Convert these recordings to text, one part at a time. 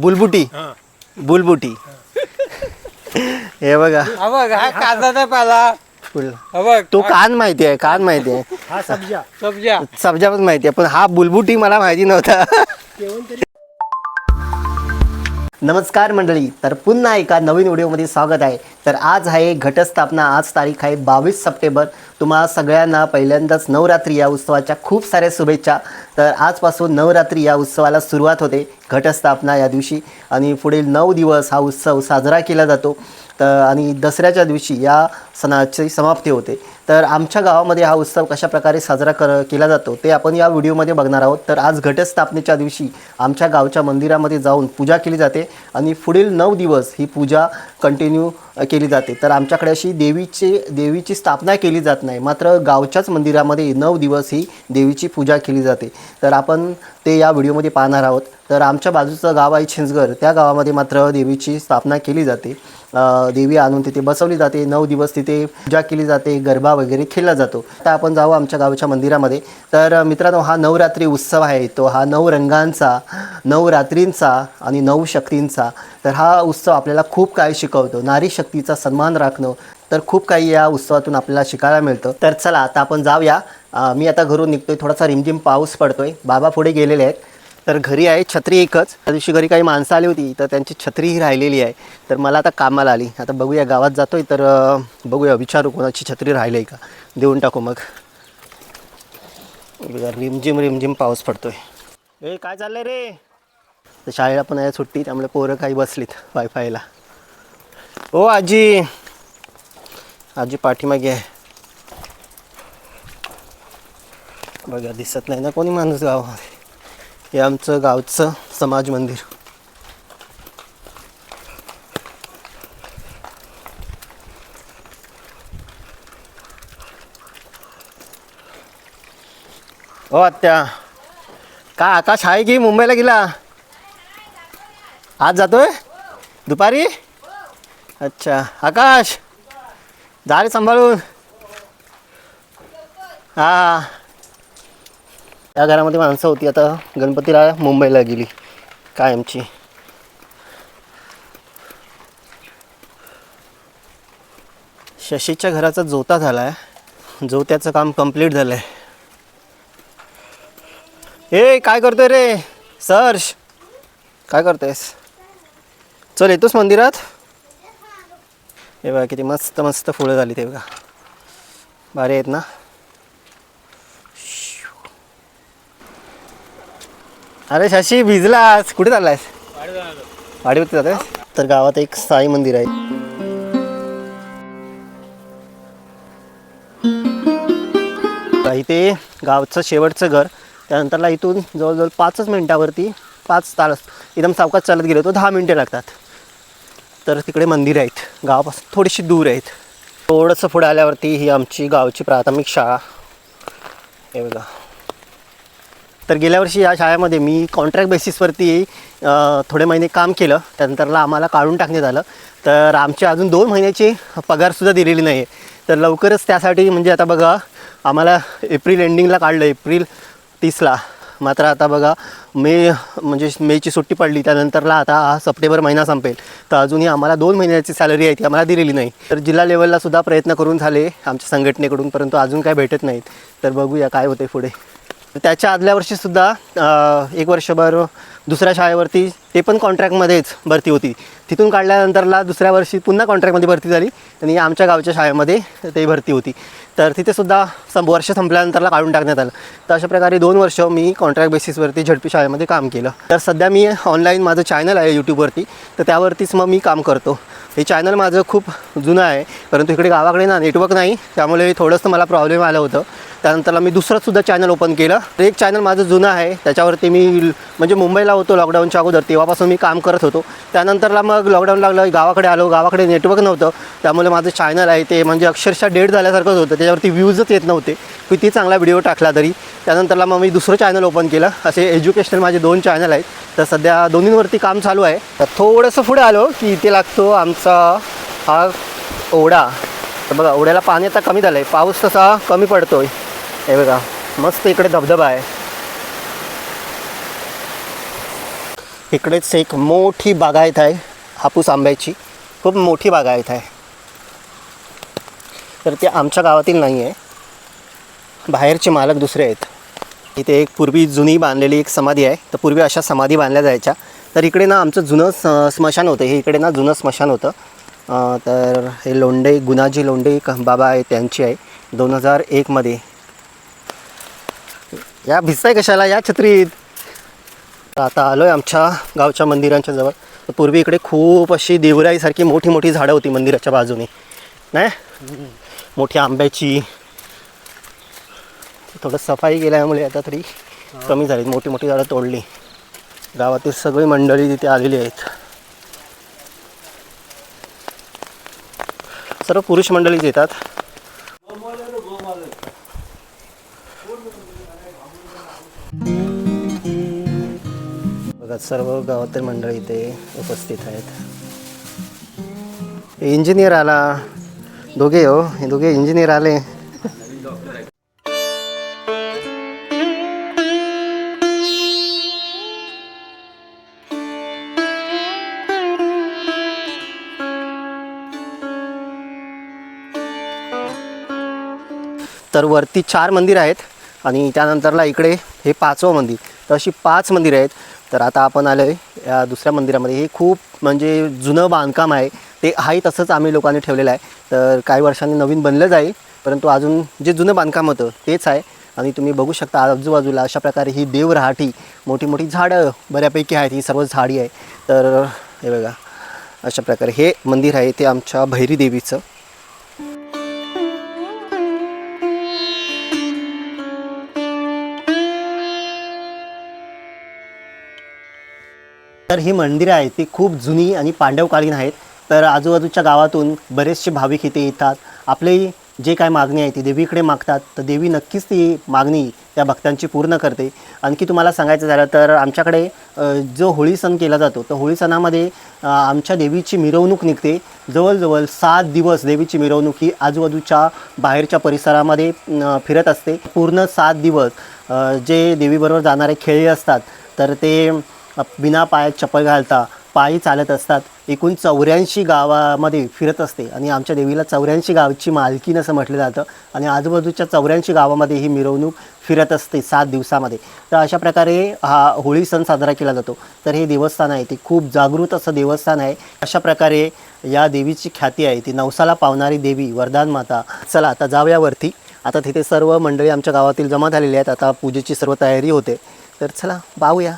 बुलबुटी. बुलबुटी. हे बघा. हा बघ हा कांदा पाला. फुल. हा बघ. तो कान माहिती आहे कान माहिती आहे. हा सब्जा. सब्जा. सब्जा पण माहिती आहे पण हा बुलबुटी मला माहिती नव्हता. नमस्कार मंडळी तर पुन्हा एका नवीन व्हिडिओमध्ये स्वागत आहे. तर आज आहे घटस्थापना आज तारीख आहे बावीस सप्टेंबर तुम्हा सगळ्यांना पहिल्यांदाच नवरात्री या उत्सवाच्या खूप साऱ्या शुभेच्छा. तर आजपासून नवरात्री या उत्सवाला सुरुवात होते घटस्थापना या दिवशी. आणि पुढील नऊ दिवस हा उत्सव साजरा केला जातो. तर आणि दसऱ्याच्या दिवशी या सणाची समाप्ती होते. तर आमच्या गावामध्ये हा उत्सव कशाप्रकारे साजरा कर केला जातो ते आपण या व्हिडिओमध्ये बघणार आहोत. तर आज घटस्थापनेच्या दिवशी आमच्या गावच्या मंदिरामध्ये जाऊन पूजा केली जाते. आणि पुढील नऊ दिवस ही पूजा कंटिन्यू केली जाते. तर आमच्याकडे अशी देवीची देवीची स्थापना केली जात नाही. मात्र गावच्याच मंदिरामध्ये नऊ दिवस ही देवीची पूजा केली जाते. तर आपण ते या व्हिडिओमध्ये पाहणार आहोत. तर आमच्या बाजूचं गाव आहे छिंचगर त्या गावामध्ये मात्र देवीची स्थापना केली जाते. देवी आणून तिथे बसवली जाते. नऊ दिवस तिथे पूजा केली जाते. गरबा वगैरे खेळला जातो. आता आपण जाऊ आमच्या गावच्या मंदिरामध्ये. तर मित्रांनो हा नवरात्री उत्सव आहे तो. हा नऊ रंगांचा नऊ रात्रींचा आणि नऊ शक्तींचा. तर हा उत्सव आपल्याला खूप काही शिकवतो. नारी शक्तीचा सन्मान राखणं तर खूप काही या उत्सवातून आपल्याला शिकायला मिळतं. तर चला आता आपण जाऊया. मी आता घरून निघतोय थोडासा रिमझिम पाऊस पडतोय. बाबा पुढे गेलेले आहेत. तर घरी आहे छत्री एकच. त्या दिवशी घरी काही माणसं आली होती तर त्यांची छत्रीही राहिलेली आहे. तर मला आता कामाला आली. आता बघूया गावात जातोय तर बघूया विचारू कोणाची छत्री राहिली आहे का? देऊन टाकू मग. रिमझिम रिमझिम पाऊस पडतोय. ए काय चाललंय रे? तर शाळेला पण आहे सुट्टी त्यामुळे पोरं काही बसलीत वायफायला ओ आजी! आजी पाठीमागे आहे. बघा दिसत नाही ना कोणी माणूस गावामध्ये हे आमचं गावचं समाज मंदिर. ओ आत्या का आकाश आहे की मुंबईला गेला? आज जातोय? दुपारी? अच्छा आकाश! जा रे सांभाळून. हा. त्या घरामध्ये माणसं होती. आता गणपतीला मुंबईला गेली. कायमची. शशीच्या घराचा जोता झाला आहे जोत्याचं काम कंप्लीट झालं आहे ए काय करतोय रे? सर्श. काय करतोयस? चल येतोस मंदिरात? हे बघा किती मस्त मस्त फुलं झाली ते बघा. भारी आहेत ना? अरे शशी भिजलास. कुठे चाललायस? वाडीवरती जातोय? तर गावात एक साई मंदिर आहे. इथे गावचं शेवटचं घर. त्यानंतरला इथून जवळजवळ पाचच मिनटावरती पाच तास एकदम सावकाश चालत गेलो. तो दहा मिनटे लागतात. तर तिकडे मंदिर आहेत गावापासून थोडीशी दूर आहेत. थोडंसं पुढे आल्यावरती ही आमची गावची प्राथमिक शाळा. हे बघा. तर गेल्या वर्षी या शाळेमध्ये मी कॉन्ट्रॅक्ट बेसिसवरती थोडे महिने काम केलं. त्यानंतरला आम्हाला काढून टाकण्यात आलं. तर आमचे अजून दोन महिन्याची पगारसुद्धा दिलेली नाही आहे तर लवकरच त्यासाठी म्हणजे आता बघा आम्हाला एप्रिल एंडिंगला काढलं. एप्रिल तीसला. मात्र आता बघा मे म्हणजे मेची सुट्टी पडली त्यानंतरला आता हा सप्टेंबर महिना संपेल. तर अजूनही आम्हाला दोन महिन्याची सॅलरी आहे ती आम्हाला दिलेली नाही. तर जिल्हा लेवलला सुद्धा प्रयत्न करून झाले आमच्या संघटनेकडून परंतु अजून काय भेटत नाहीत. तर बघूया काय होते पुढे. त्याच्या आदल्या वर्षीसुद्धा एक वर्षभर दुसऱ्या शाळेवरती ते पण कॉन्ट्रॅक्टमध्येच भरती होती. तिथून काढल्यानंतरला दुसऱ्या वर्षी पुन्हा कॉन्ट्रॅक्टमध्ये भरती झाली आणि आमच्या गावच्या शाळेमध्ये ते भरती होती. तर तिथेसुद्धा सं वर्ष संपल्यानंतरला काढून टाकण्यात आलं. तर अशा प्रकारे दोन वर्ष मी कॉन्ट्रॅक्ट बेसिसवरती झडपी शाळेमध्ये काम केलं. तर सध्या मी ऑनलाईन माझं चॅनल आहे यूट्यूबवरती. तर त्यावरतीच मग मी काम करतो. हे चॅनल माझं खूप जुनं आहे परंतु इकडे गावाकडे ना नेटवर्क नाही. त्यामुळे थोडंसं मला प्रॉब्लेम आलं होतं. त्यानंतरला मी दुसरंसुद्धा चॅनल ओपन केलं. एक चॅनल माझं जुनं आहे. त्याच्यावरती मी म्हणजे मुंबईला होतो लॉकडाऊनच्या अगोदर. तेव्हापासून मी काम करत होतो. त्यानंतरला मग लॉकडाऊन लागलं गावाकडे आलो. गावाकडे नेटवर्क नव्हतं. त्यामुळे माझं चॅनल आहे ते म्हणजे अक्षरशः डेट झाल्यासारखंच होतं. त्याच्यावरती व्ह्यूजच येत नव्हते. किती चांगला व्हिडिओ टाकला तरी. त्यानंतरला मग मी दुसरं चॅनल ओपन केलं. असे एज्युकेशनल माझे दोन चॅनल आहेत. तर सध्या दोन्हींवरती काम चालू आहे. तर थोडंसं पुढे आलो की इथे लागतो आमचा हा ओढा. तर बघा ओढ्याला पाणी आता कमी झालं आहे पाऊस तसा कमी पडतो आहे हे बघा मस्त इकडे धबधबा आहे. इकडेच एक मोठी बागायत आहे हापूस आंब्याची. खूप मोठी बागायत आहे. तर ते आमच्या गावातील नाही आहे. बाहेरचे मालक दुसरे आहेत. इथे एक पूर्वी जुनी बांधलेली एक समाधी आहे. तर पूर्वी अशा समाधी बांधल्या जायच्या. तर इकडे ना आमचं जुनं स स्मशान होतं. हे इकडे ना जुनं स्मशान होतं. तर हे लोंडे गुणाजी लोंडे बाबा आहे त्यांची आहे. दोन हजार एकमध्ये या भिजताय कशाला? या छत्रीत. तर आता आलो आहे आमच्या गावच्या मंदिरांच्या जवळ. तर पूर्वी इकडे खूप अशी देवराईसारखी मोठी मोठी झाडं होती मंदिराच्या बाजूने. नाही? मोठी आंब्याची. थोडं सफाई केल्यामुळे आता तरी कमी झाली. मोठी मोठी झाडं तोडली. गावातील सगळी मंडळी तिथे आलेली आहेत. सर्व पुरुष मंडळीच येतात. सर्व गावातील मंडळी इथे उपस्थित आहेत. इंजिनियर आला. दोघे हो हे दोघे इंजिनियर आले. तर वरती चार मंदिर आहेत आणि त्यानंतरला इकडे हे पाचवं मंदिर. तर अशी पाच मंदिरं आहेत. तर आता आपण आलो आहे या दुसऱ्या मंदिरामध्ये. हे खूप म्हणजे जुनं बांधकाम आहे. ते आहे तसंच आम्ही लोकांनी ठेवलेलं आहे. तर काही वर्षांनी नवीन बनलं जाईल परंतु अजून जे जुनं बांधकाम होतं तेच आहे. आणि तुम्ही बघू शकता आजूबाजूला अशा प्रकारे ही देवराहाटी मोठी मोठी झाडं बऱ्यापैकी आहेत ही सर्व झाडी आहे. तर हे बघा अशा प्रकारे हे मंदिर आहे ते आमच्या भैरी देवीचं. तर ही मंदिरं आहेत ती खूप जुनी आणि पांडवकालीन आहेत. तर आजूबाजूच्या गावातून बरेचसे भाविक इथे येतात. आपले जे काय मागणी आहे ती देवीकडे मागतात. तर देवी नक्कीच ती मागणी त्या भक्तांची पूर्ण करते. आणखी तुम्हाला सांगायचं झालं तर आमच्याकडे जो होळी सण केला जातो तर होळी सणामध्ये आमच्या देवीची मिरवणूक निघते. जवळजवळ सात दिवस देवीची मिरवणूक ही आजूबाजूच्या बाहेरच्या परिसरामध्ये फिरत असते. पूर्ण सात दिवस जे देवीबरोबर जाणारे खेळी असतात तर ते बिना पायात चप्पल घालता पायी चालत असतात. एकूण चौऱ्याऐंशी गावामध्ये फिरत असते आणि आमच्या देवीला चौऱ्याऐंशी गावची मालकीन असं म्हटलं जातं. आणि आजूबाजूच्या चौऱ्याऐंशी गावामध्ये ही मिरवणूक फिरत असते सात दिवसामध्ये. तर अशा प्रकारे हा होळी सण साजरा केला जातो. तर हे देवस्थान आहे ते खूप जागृत असं देवस्थान आहे. अशा प्रकारे या देवीची ख्याती आहे. ती नवसाला पावणारी देवी वरदान माता. चला आता जाऊया वरती आता तिथे सर्व मंडळी आमच्या गावातील जमा झालेली आहेत. आता पूजेची सर्व तयारी होते. तर चला पाहूया.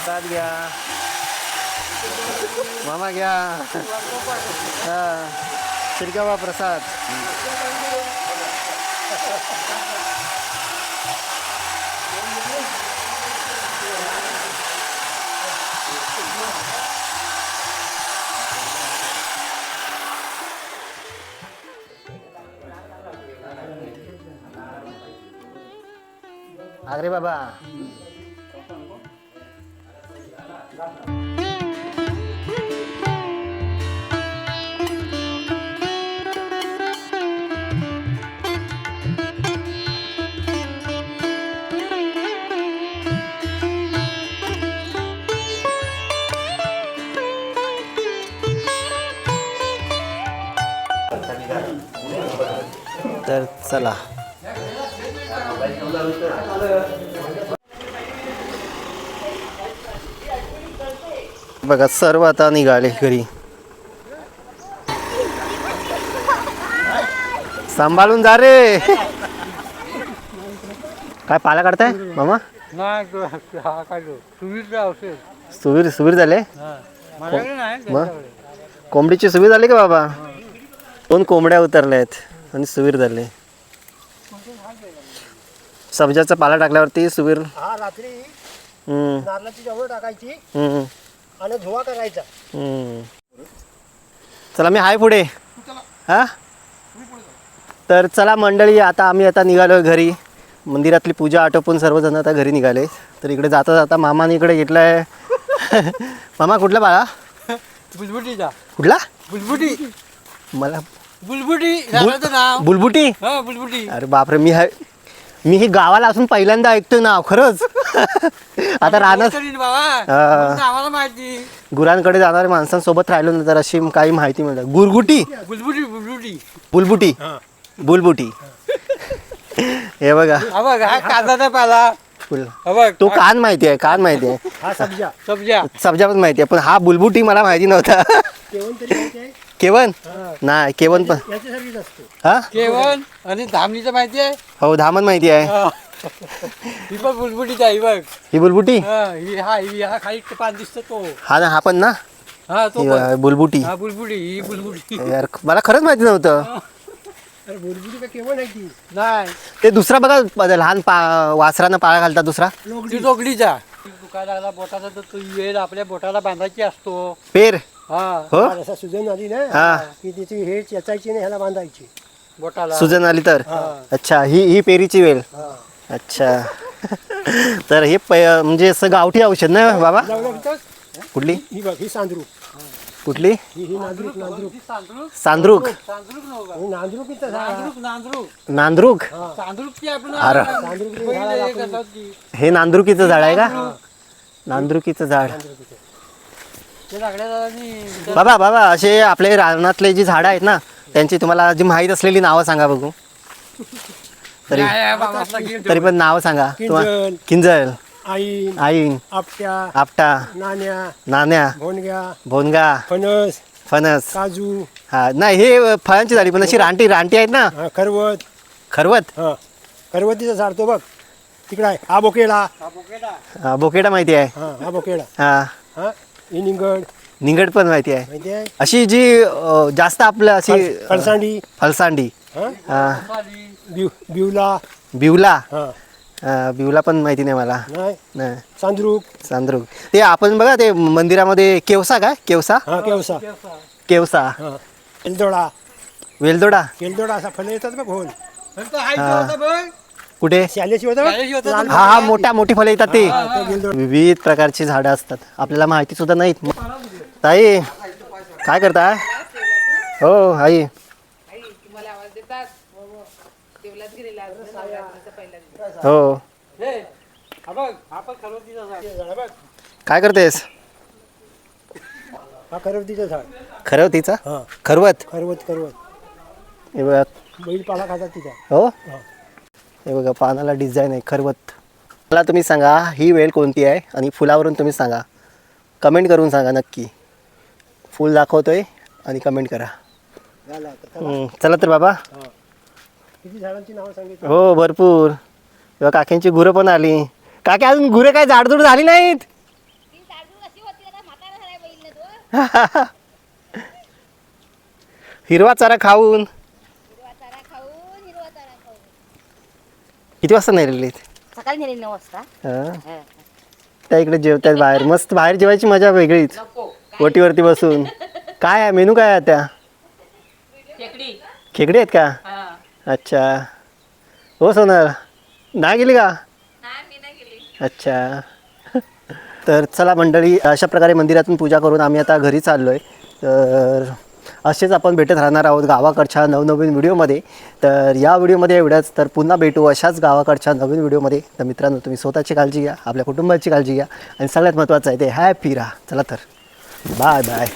प्रसाद घ्या मामा घ्या हा शिरगावा प्रसाद आगरे बाबा तर चला बघा सर्व आता निघाले घरी. सांभाळून जा रे. काय पाला काढताय मामा? हा सुवीर सुवीर झाले? हा. मग. कोंबडीची सुवीर झाली का बाबा? दोन कोंबड्या उतरल्या आहेत आणि सुवीर झाले. सब्जाचा पाला टाकल्यावरती सुवीर हा रात्री हम्म, टाकायची. हम्म, आणि धुवा करायचा. हम्म. चला मी हाय पुढे. हा? तर चला मंडळी आता आम्ही आता निघालो घरी. मंदिरातली पूजा आटोपून सर्वजण आता घरी निघाले. तर इकडे जाता जाता मामाने इकडे घेतलं आहे मामा कुठला बाळा? बुलबुटीचा कुठला? बुलबुटी. मला बुलबुटी. नाव. बुलबुटी? हा बुलबुटी. अरे बापरे मी हा मी ही गावाला असून पहिल्यांदा ऐकतोय नाव खरंच. आता राहणार करीन बाबा. हा. म्हणून आम्हाला माहिती. गुरांकडे जाणाऱ्या माणसांसोबत राहिलो ना तर अशी काही माहिती मिळतात गुरगुटी? बुलबुटी बुलबुटी? बुलबुटी बुलबुटी. हे बघा. हा बघ हा कांदा पाला. फुल. हा बघ तो कान माहिती आहे कान माहिती आहे. हा सब्जा. सब्जा. सब्जा पण माहिती आहे पण हा बुलबुटी मला माहिती नव्हता. केवण तरी माहिती आहे? केवन नाही केवन पण. याच्यासारखीच असतो. हा? केवण आणि धामणीचं माहिती आहे? हो धामण माहिती आहे. हा. ही पण बुलबुटीचा आहे ही बघ. ही बुलबुटी? हा ही हा ही हा खाली पान दिसतो तो. हा ना हा पण ना? हा तो ही, पण. अं, बुलबुटी. हा बुलबुटी ही बुलबुटी. यार मला खरंच माहिती नव्हतं. अरे बोलबुडी का केवण आहे ती? नाही. ते दुसरा बघा लहान पा वासरानं पाळा घालतात दुसरा. ती जोगलीचा दुखा लागला बोटाचा तर तो वेळ आपल्या बोटाला बांधायची असतो. पेर. हा. हो? जसा सुजन आली ना हा. की तिची हे चेचायची आणि ह्याला बांधायची. बोटाला. सुजन आली तर? अच्छा ही ही पेरीची वेल. अच्छा. तर हे प म्हणजे असं गावठी औषध ना बाबा? लावलं कुठली? ही बघ ही सांद्रूक कुठली? ही ही नांदरूक नांदरूक तांदूळ सांद्रुक तांदूळ नव्हता ही. नांदरूक झाड आपण अरे. हे नांद्रुकीचं झाड आहे का? नांद्रुकीचं झाड. बाबा बाबा असे आपले रानातले जी झाडं आहेत ना त्यांची तुम्हाला जी माहीत असलेली नावं सांगा बघू. तरी तरी पण नावं सांगा. तुम्हाला किंजल. आई आईन. आपट्या. आपटा. नाण्या. नाण्या. भोनगा. फणस. फणस. काजू. हा नाही हे फळांची झाली पण अशी रानटी रानटी आहेत ना? हा, खरवत. खरवत? हा. खरवतीचं झाड तो बघ. तिकडे आहे. हा बोकेडा हा. हा, माहिती आहे. हा हा हा. हा. ही निंगड. निंगड पण माहिती आहे. माहिती आहे? अशी जी अ, जास्त आपलं अशी फळ- फळसांडी. फलसांडी हा. बिव बिवला. बिवला. हा. बिवला पण माहिती नाही मला. नाही? नाही चांद्रूक चांद्रुक ते आपण बघा ते मंदिरामध्ये केवसा काय केवसा? हा केवसा. केवसा. हा. केलदोडा वेलदोडा. केलदोडा असा फल येतात बघ होल. कुठे? हा हा मोठ्या मोठी फळे येतात ते. विविध प्रकारची झाडं असतात. आपल्याला माहिती सुद्धा नाहीत. ताई काय करताय हो आई. हो. हे, हा हा. काय करतेस? हा खरवतीचं झाड. खरवतीचा? हा. खरवत? खरवत खरवत. हे बघा. बैल पाला खातात तिचा हो. हा. बघा पानाला डिझाईन आहे खरवत. मला तुम्ही सांगा ही वेळ कोणती आहे? आणि फुलावरून तुम्ही सांगा. कमेंट करून सांगा नक्की. फुल दाखवतोय आणि कमेंट करा. चला तर बाबा. हा भरपूर. तेव्हा काक्यांची गुरं पण आली. काकी अजून गुरं काय जाडजूड झाली नाहीत? हिरवा चारा खाऊन हिरवा चारा खाऊन हिरवा चारा खाऊन किती वाजता नेलेली सकाळी नेली नऊ वाजता. त्या इकडे जेवतात बाहेर. मस्त बाहेर जेवायची मजा वेगळीच. नको. ओटीवरती बसून. काय आहे? मेनू काय आहे त्या खेकडी. खेकडे आहेत का? अच्छा. हो सोनल नाही गेली का? नाही अच्छा. तर चला मंडळी अशा प्रकारे मंदिरातून पूजा करून आम्ही आता घरी चाललो आहे तर असेच आपण भेटत राहणार आहोत गावाकडच्या नवनवीन व्हिडिओमध्ये. तर या व्हिडिओमध्ये एवढ्याच तर पुन्हा भेटू अशाच गावाकडच्या नवीन व्हिडिओमध्ये. तर मित्रांनो तुम्ही स्वतःची काळजी घ्या आपल्या कुटुंबाची काळजी घ्या. आणि सगळ्यात महत्त्वाचं आहे ते हॅपी राहा. चला तर. Bye bye